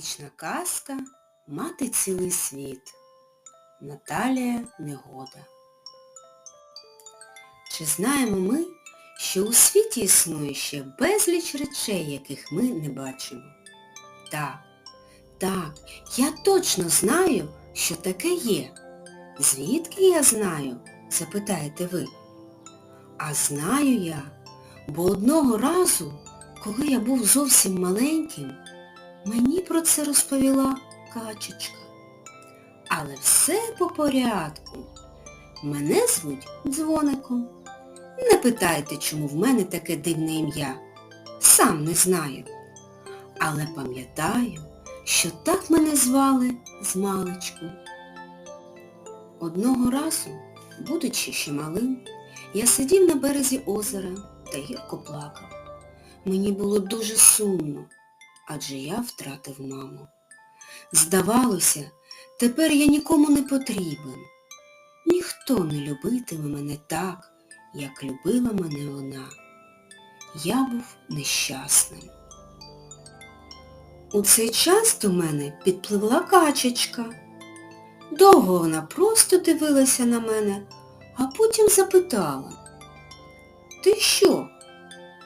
Драматична казка Мати цілий світ. Наталія Негода. Чи знаємо ми, що у світі існує ще безліч речей, яких ми не бачимо? Так, так, я точно знаю, що таке є. Звідки я знаю? запитаєте ви. А знаю я, бо одного разу, коли я був зовсім маленьким, Мені про це розповіла качечка. Але все по порядку. Мене звуть дзвоником. Не питайте, чому в мене таке дивне ім'я. Сам не знаю. Але пам'ятаю, що так мене звали з маличку. Одного разу, будучи ще малим, я сидів на березі озера та гірко плакав. Мені було дуже сумно адже я втратив маму. Здавалося, тепер я нікому не потрібен. Ніхто не любитиме мене так, як любила мене вона. Я був нещасним. У цей час до мене підпливла качечка. Довго вона просто дивилася на мене, а потім запитала. Ти що?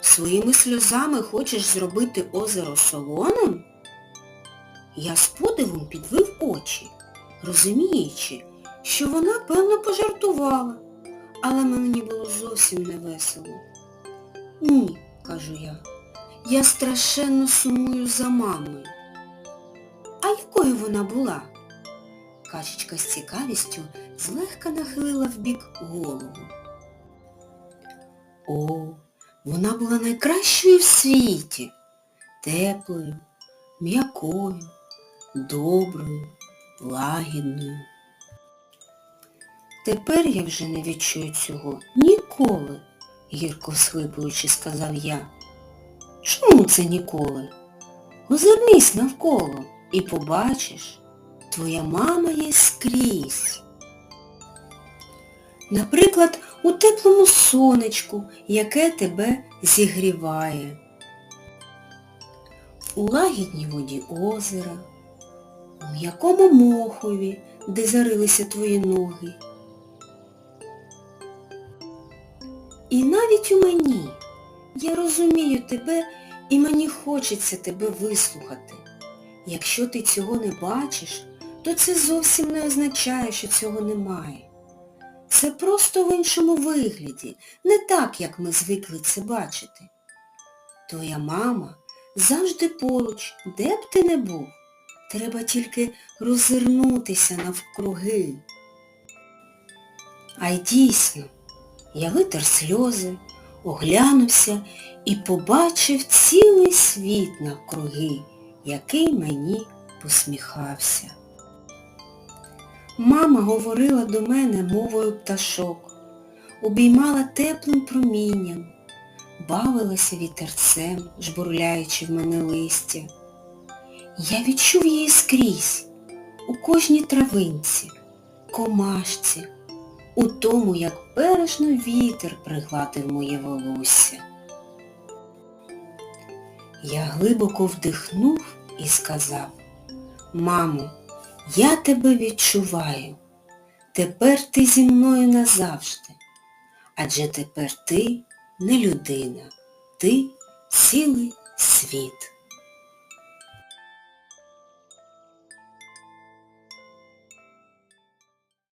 Своїми сльозами хочеш зробити озеро солоним? Я з подивом підвив очі, розуміючи, що вона, певно, пожартувала, але мені було зовсім не весело. Ні, кажу я, я страшенно сумую за мамою. А якою вона була? Качечка з цікавістю злегка нахилила вбік голову. О, вона була найкращою в світі, теплою, м'якою, доброю, лагідною. Тепер я вже не відчую цього ніколи, гірко схлипуючи, сказав я. Чому це ніколи? Озирнись навколо і побачиш, твоя мама є скрізь. Наприклад, у теплому сонечку, яке тебе зігріває. У лагідній воді озера, у м'якому мохові, де зарилися твої ноги. І навіть у мені. Я розумію тебе і мені хочеться тебе вислухати. Якщо ти цього не бачиш, то це зовсім не означає, що цього немає. Це просто в іншому вигляді, не так, як ми звикли це бачити. Твоя мама завжди поруч, де б ти не був. Треба тільки розвернутися навкруги. А й дійсно, я витер сльози, оглянувся і побачив цілий світ навкруги, який мені посміхався. Мама говорила до мене мовою пташок, обіймала теплим промінням, бавилася вітерцем, жбурляючи в мене листя. Я відчув її скрізь, у кожній травинці, комашці, у тому, як бережно вітер пригладив моє волосся. Я глибоко вдихнув і сказав, мамо, я тебе відчуваю. Тепер ти зі мною назавжди. Адже тепер ти не людина, ти цілий світ.